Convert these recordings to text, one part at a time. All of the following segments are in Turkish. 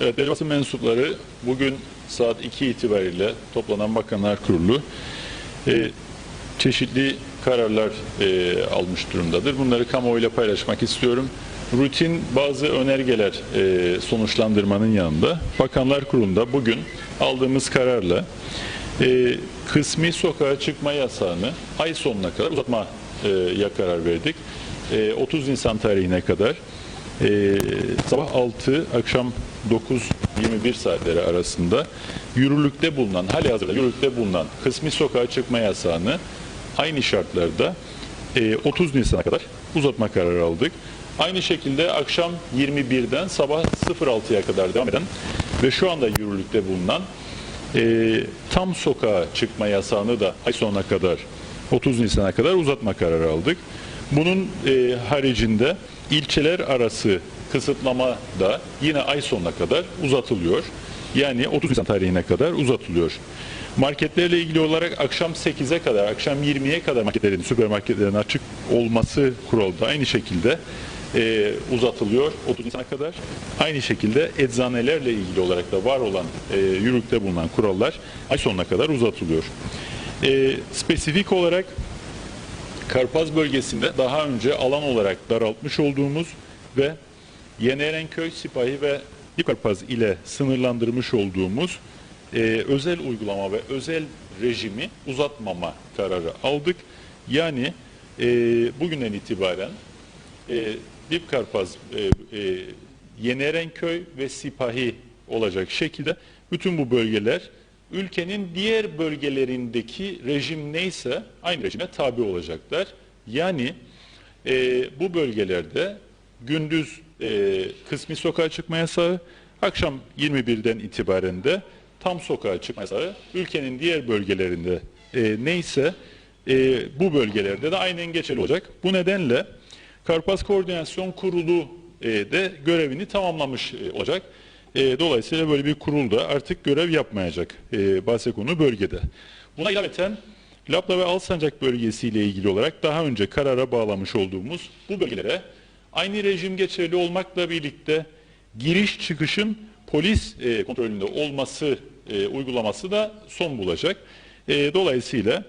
Evet, değerli basın mensupları bugün saat 2 itibariyle toplanan Bakanlar Kurulu e, çeşitli kararlar e, almış durumdadır. Bunları kamuoyuyla paylaşmak istiyorum. Rutin bazı önergeler e, sonuçlandırmanın yanında Bakanlar Kurulu'nda bugün aldığımız kararla e, kısmi sokağa çıkma yasağını ay sonuna kadar uzatmaya karar verdik. E, 30 Nisan tarihine kadar e, sabah 6 akşam 9-21 saatleri arasında yürürlükte bulunan, hali hazırda yürürlükte bulunan kısmi sokağa çıkma yasağını aynı şartlarda e, 30 Nisan'a kadar uzatma kararı aldık. Aynı şekilde akşam 21'den sabah 06'ya kadar devam eden ve şu anda yürürlükte bulunan e, tam sokağa çıkma yasağını da ay sonuna kadar 30 Nisan'a kadar uzatma kararı aldık. Bunun e, haricinde ilçeler arası kısıtlama da yine ay sonuna kadar uzatılıyor. Yani 30 Nisan tarihine kadar uzatılıyor. Marketlerle ilgili olarak akşam 8'e kadar, akşam 20'ye kadar marketlerin, süpermarketlerin açık olması kuralı da aynı şekilde e, uzatılıyor 30 Nisan'a kadar. Aynı şekilde eczanelerle ilgili olarak da var olan e, yürürlükte bulunan kurallar ay sonuna kadar uzatılıyor. E, spesifik olarak Karpaz bölgesinde daha önce alan olarak daraltmış olduğumuz ve Yenerenköy, Sipahi ve Karpaz ile sınırlandırmış olduğumuz e, özel uygulama ve özel rejimi uzatmama kararı aldık. Yani e, bugünden itibaren e, Dipkarpaz, e, e, Yenerenköy ve Sipahi olacak şekilde bütün bu bölgeler ülkenin diğer bölgelerindeki rejim neyse aynı rejime tabi olacaklar. Yani e, bu bölgelerde gündüz e, kısmi sokağa çıkma yasağı, akşam 21'den itibaren de tam sokağa çıkma yasağı ülkenin diğer bölgelerinde e, neyse e, bu bölgelerde de aynen geçerli olacak. Bu nedenle Karpaz Koordinasyon Kurulu e, de görevini tamamlamış e, olacak. E, dolayısıyla böyle bir kurul da artık görev yapmayacak e, Bahsekonu bölgede. Buna ilaveten Lapla ve Alsancak bölgesiyle ilgili olarak daha önce karara bağlamış olduğumuz bu bölgelere aynı rejim geçerli olmakla birlikte giriş çıkışın polis e, kontrolünde olması e, uygulaması da son bulacak. E, dolayısıyla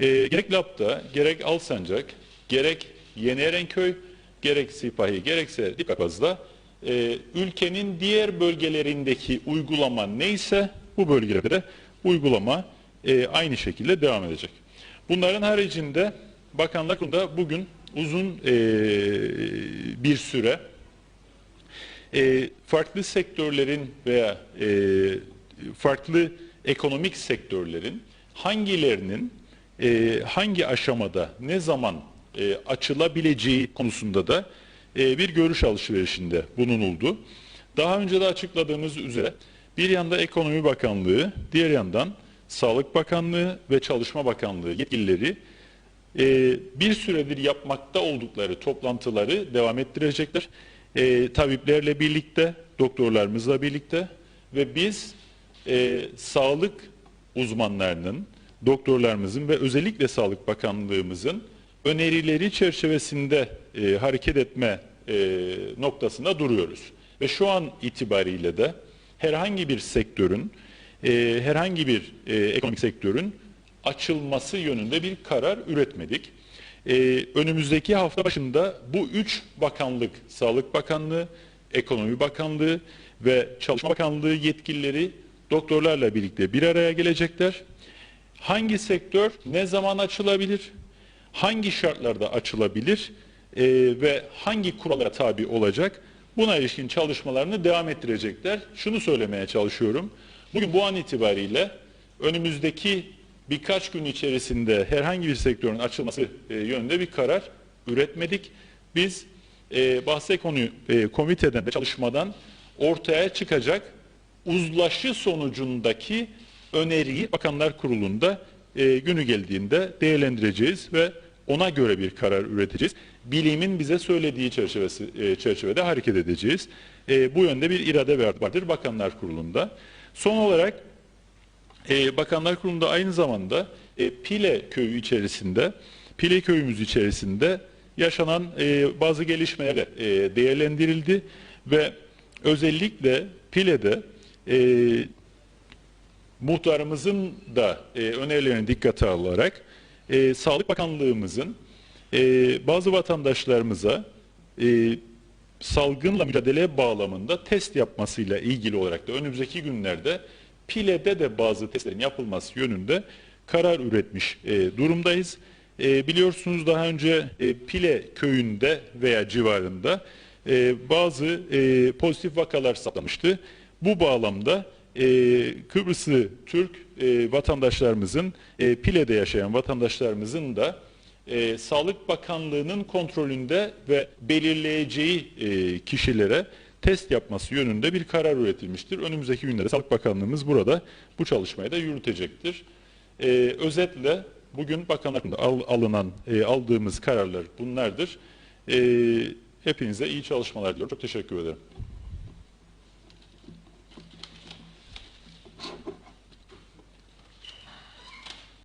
e, gerek Lap'ta, gerek Alsancak, gerek Yeni Erenköy, gerek Sipahi, gerekse Dikapaz'da e, ülkenin diğer bölgelerindeki uygulama neyse bu bölgelerde de uygulama e, aynı şekilde devam edecek. Bunların haricinde Bakanlar Kurulu'nda bugün uzun e, bir süre e, farklı sektörlerin veya e, farklı ekonomik sektörlerin hangilerinin e, hangi aşamada ne zaman e, açılabileceği konusunda da e, bir görüş alışverişinde bulunuldu. Daha önce de açıkladığımız üzere bir yanda Ekonomi Bakanlığı, diğer yandan Sağlık Bakanlığı ve Çalışma Bakanlığı yetkilileri e, bir süredir yapmakta oldukları toplantıları devam ettirecekler. E, tabiplerle birlikte, doktorlarımızla birlikte ve biz sağlık uzmanlarının, doktorlarımızın ve özellikle Sağlık Bakanlığımızın önerileri çerçevesinde e, hareket etme e, noktasında duruyoruz. Ve şu an itibariyle de herhangi bir sektörün, e, herhangi bir e, ekonomik sektörün açılması yönünde bir karar üretmedik. E, önümüzdeki hafta başında bu üç bakanlık, Sağlık Bakanlığı, Ekonomi Bakanlığı ve Çalışma Bakanlığı yetkilileri doktorlarla birlikte bir araya gelecekler. Hangi sektör ne zaman açılabilir? Hangi şartlarda açılabilir e, ve hangi kurallara tabi olacak buna ilişkin çalışmalarını devam ettirecekler. Şunu söylemeye çalışıyorum. Bugün bu an itibariyle önümüzdeki birkaç gün içerisinde herhangi bir sektörün açılması e, yönünde bir karar üretmedik. Biz e, bahse konu e, komiteden çalışmadan ortaya çıkacak uzlaşı sonucundaki öneriyi Bakanlar Kurulu'nda e, günü geldiğinde değerlendireceğiz ve ona göre bir karar üreteceğiz. Bilimin bize söylediği çerçevesi, e, çerçevede hareket edeceğiz. E, bu yönde bir irade vardır Bakanlar Kurulu'nda. Son olarak e, Bakanlar Kurulu'nda aynı zamanda e, Pile köyü içerisinde, Pile köyümüz içerisinde yaşanan e, bazı gelişmeler e, değerlendirildi ve özellikle Pile'de e, muhtarımızın da e, önerilerini dikkate alarak e, Sağlık Bakanlığımızın e, bazı vatandaşlarımıza e, salgınla mücadele bağlamında test yapmasıyla ilgili olarak da önümüzdeki günlerde Pile'de de bazı testlerin yapılması yönünde karar üretmiş e, durumdayız. E, biliyorsunuz daha önce e, Pile köyünde veya civarında e, bazı e, pozitif vakalar saptamıştı. Bu bağlamda e, Kıbrıslı Türk e, vatandaşlarımızın, e, Pile'de yaşayan vatandaşlarımızın da e, Sağlık Bakanlığı'nın kontrolünde ve belirleyeceği e, kişilere test yapması yönünde bir karar üretilmiştir. Önümüzdeki günlerde Sağlık Bakanlığımız burada bu çalışmayı da yürütecektir. E, özetle bugün bakanlıkta al- alınan, e, aldığımız kararlar bunlardır. E, hepinize iyi çalışmalar diliyorum. Çok teşekkür ederim.